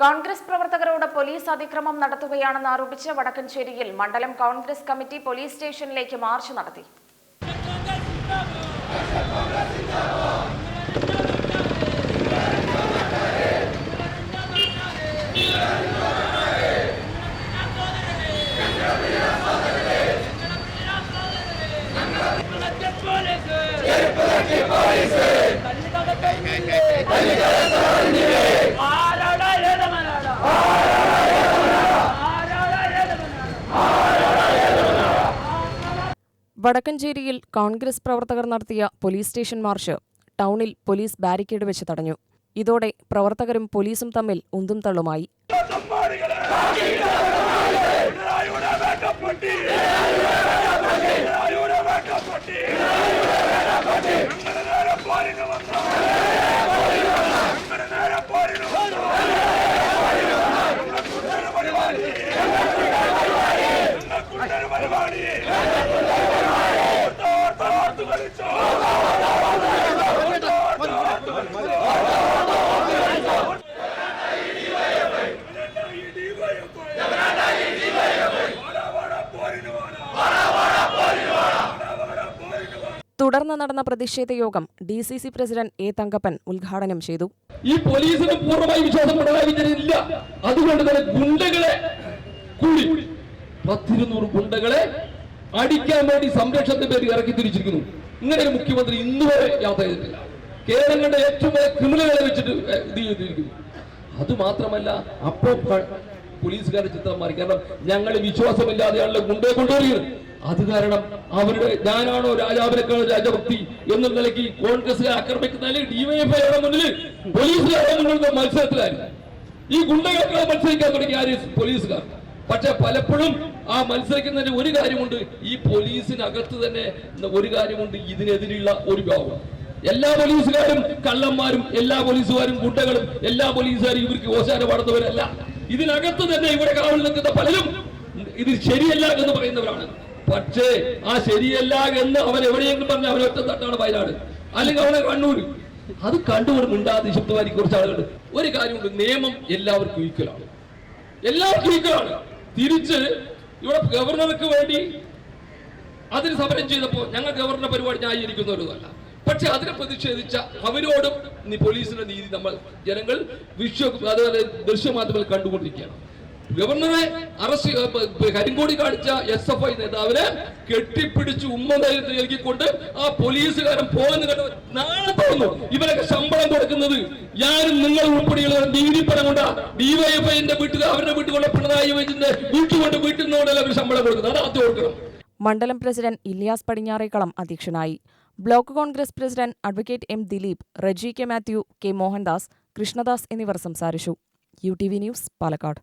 കോൺഗ്രസ് പ്രവർത്തകരോട് പോലീസ് അതിക്രമം നടത്തുകയാണെന്ന് ആരോപിച്ച് വടക്കൻചേരിയിൽ മണ്ഡലം കോൺഗ്രസ് കമ്മിറ്റി പോലീസ് സ്റ്റേഷനിലേക്ക് മാർച്ച് നടത്തി. വടക്കഞ്ചേരിയിൽ കോൺഗ്രസ് പ്രവർത്തകർ നടത്തിയ പോലീസ് സ്റ്റേഷൻ മാർച്ച് ടൗണിൽ പോലീസ് ബാരിക്കേഡ് വെച്ച് തടഞ്ഞു. ഇതോടെ പ്രവർത്തകരും പോലീസും തമ്മിൽ ഉന്തും തള്ളുമായി. പിണറായിയുടെ തുടർന്ന് നടന്ന പ്രതിഷേധ യോഗം D C C president A Thankappan ഉദ്ഘാടനം ചെയ്തു. ഈ പോലീസിന് പൂർണമായി വിശ്വാസം പിണറായി അതുകൊണ്ട് തന്നെ ഗുണ്ടകളെ കൂടി പത്തിരുന്നൂറ് ഗുണ്ടകളെ അടിക്കാൻ വേണ്ടി സംരക്ഷണത്തിന്റെ പേര് ഇറക്കി തിരിച്ചിരിക്കുന്നു. ഇങ്ങനെ ഒരു മുഖ്യമന്ത്രി ഇന്നുവരെ യാത്ര ചെയ്തിട്ടില്ല. കേരളം കണ്ട ഏറ്റവും വലിയ ക്രിമിനലുകളെ വെച്ചിട്ട് ഇത് ചെയ്തിരിക്കുന്നു. അത് മാത്രമല്ല അപ്പോ പോലീസുകാരുടെ ചിത്രം മാറി. കാരണം ഞങ്ങൾ വിശ്വാസമില്ലാതെയാണല്ലോ ഗുണ്ടയെ കൊണ്ടുവരികയാണ് അത് കാരണം അവരുടെ ഞാനാണോ രാജാവിനേക്കാൾ രാജഭക്തി എന്ന നിലയ്ക്ക് കോൺഗ്രസ് ആക്രമിക്കുന്നതിൽ ഡിവൈഎഫ്ഐയുടെ മുന്നിൽ പോലീസുകാരുടെ മുന്നിൽ മത്സരത്തിലായിരുന്നു. ഈ ഗുണ്ടകൾക്ക് മത്സരിക്കാൻ തുടങ്ങി ആര്? പോലീസുകാർ. പക്ഷെ പലപ്പോഴും ആ മത്സരിക്കുന്നതിന് ഒരു കാര്യമുണ്ട്. പോലീസിനകത്ത് തന്നെ ഒരു കാര്യമുണ്ട് ഇതിനെതിരെയുള്ള ഒരു ഭാവം. എല്ലാ പോലീസുകാരും കള്ളന്മാരും എല്ലാ പോലീസുകാരും ഗുണ്ടകളും എല്ലാ പോലീസുകാരും ഇവർക്ക് ഓശാന പാടുന്നവരല്ല. ഇതിനകത്ത് തന്നെ ഇവിടെ കാവൽ നിൽക്കുന്ന പലരും ഇത് ശരിയല്ല എന്ന് പറയുന്നവരാണ്. പക്ഷേ ആ ശരിയല്ല എന്ന് അവൻ എവിടെയെങ്കിലും പറഞ്ഞ അവൻ ഒറ്റ തട്ടാണ് വയനാട്. അല്ലെങ്കിൽ അവനെ കണ്ണൂര് അത് കണ്ടുകൊണ്ട് മിണ്ടാതെ ശബ്ദമാരി കുറച്ച് ആളുകളുണ്ട്. ഒരു കാര്യമുണ്ട് നിയമം എല്ലാവർക്കും ഈക്വലാണ് എല്ലാവർക്കും ഈക്വലാണ് തിരിച്ച് ഇവിടെ ഗവർണർക്ക് വേണ്ടി അതിന് സമരം ചെയ്തപ്പോൾ ഞങ്ങൾ ഗവർണർ പരിപാടി ന്യായീകരിക്കുന്നവരൊന്നുമല്ല പക്ഷെ അതിനെ പ്രതിഷേധിച്ച അവരോടും പോലീസിന്റെ നീതി നമ്മൾ ജനങ്ങൾ വിശ്വ അതുപോലെ ദൃശ്യമാധ്യമങ്ങൾ കണ്ടുകൊണ്ടിരിക്കുകയാണ്. ഗവർണറെ അറസ്റ്റ് കരിങ്കോടി കാണിച്ച എസ് എഫ് ഐ നേതാവിനെ കെട്ടിപ്പിടിച്ച് ഉമ്മ നൽകിക്കൊണ്ട് ആ പോലീസുകാരൻ പോകുന്ന നാളെ തോന്നുന്നു ഇവരൊക്കെ ശമ്പളം കൊടുക്കുന്നത് ഞാനും നിങ്ങൾ ഉൾപ്പെടെയുള്ള നീതിപ്പണം കൊണ്ടാ. ഡിവൈഎഫ്ഐന്റെ വീട്ടിൽ അവരുടെ വീട്ടിൽ കൊണ്ട് പിണറായി വിജയന്റെ വീട്ടിൽ കൊണ്ട് വീട്ടിൽ നിന്നുകൊണ്ടല്ല അവർ ശമ്പളം കൊടുക്കുന്നത്? അത് ആദ്യം ഓർക്കണം. മണ്ഡലം പ്രസിഡന്റ് ഇല്യാസ് പടിഞ്ഞാറേക്കളം അധ്യക്ഷനായി. Block Congress president advocate M Dileep Reji K Mathew K Mohandas Krishnadas എന്നിവർ സംസാരിച്ചു. U T V news Palakkad.